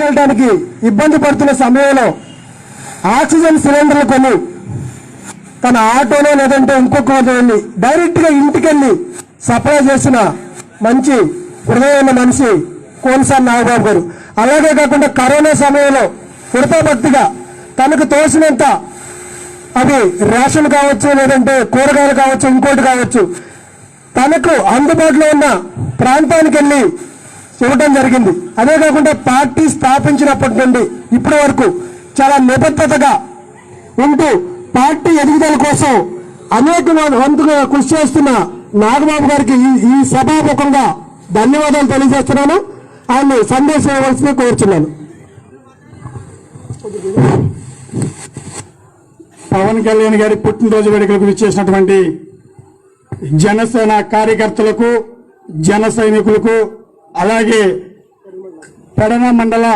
వెళ్ళడానికి ఇబ్బంది పడుతున్న సమయంలో ఆక్సిజన్ సిలిండర్లు కొని తన ఆటోలో లేదంటే ఇంకొక వెళ్ళి డైరెక్ట్గా సప్లై చేసిన మంచి హృదయమైన మనిషి కోనసాని నాగబాబు గారు. అలాగే కాకుండా కరోనా సమయంలో కృతభక్తిగా తనకు తోసినంత అది రేషన్ కావచ్చు లేదంటే కూరగాయలు కావచ్చు ఇంకోటి కావచ్చు తనకు అందుబాటులో ఉన్న ప్రాంతానికి వెళ్ళి ఇవ్వడం జరిగింది. అదే కాకుండా పార్టీ స్థాపించినప్పటి నుండి ఇప్పటి వరకు చాలా నిబద్ధతగా ఉంటూ పార్టీ ఎదుగుదల కోసం అనేక వంతుగా కృషి చేస్తున్న నాగబాబు గారికి ఈ- ఈ సభాముఖంగా ధన్యవాదాలు తెలియజేస్తున్నాను. ఆయన సందేశం ఇవ్వాల్సింది కోరుచున్నాను. పవన్ కళ్యాణ్ గారి పుట్టినరోజు వేడుకలకు విచ్చేసినటువంటి జనసేన కార్యకర్తలకు జన సైనికులకు అలాగే పెడన మండల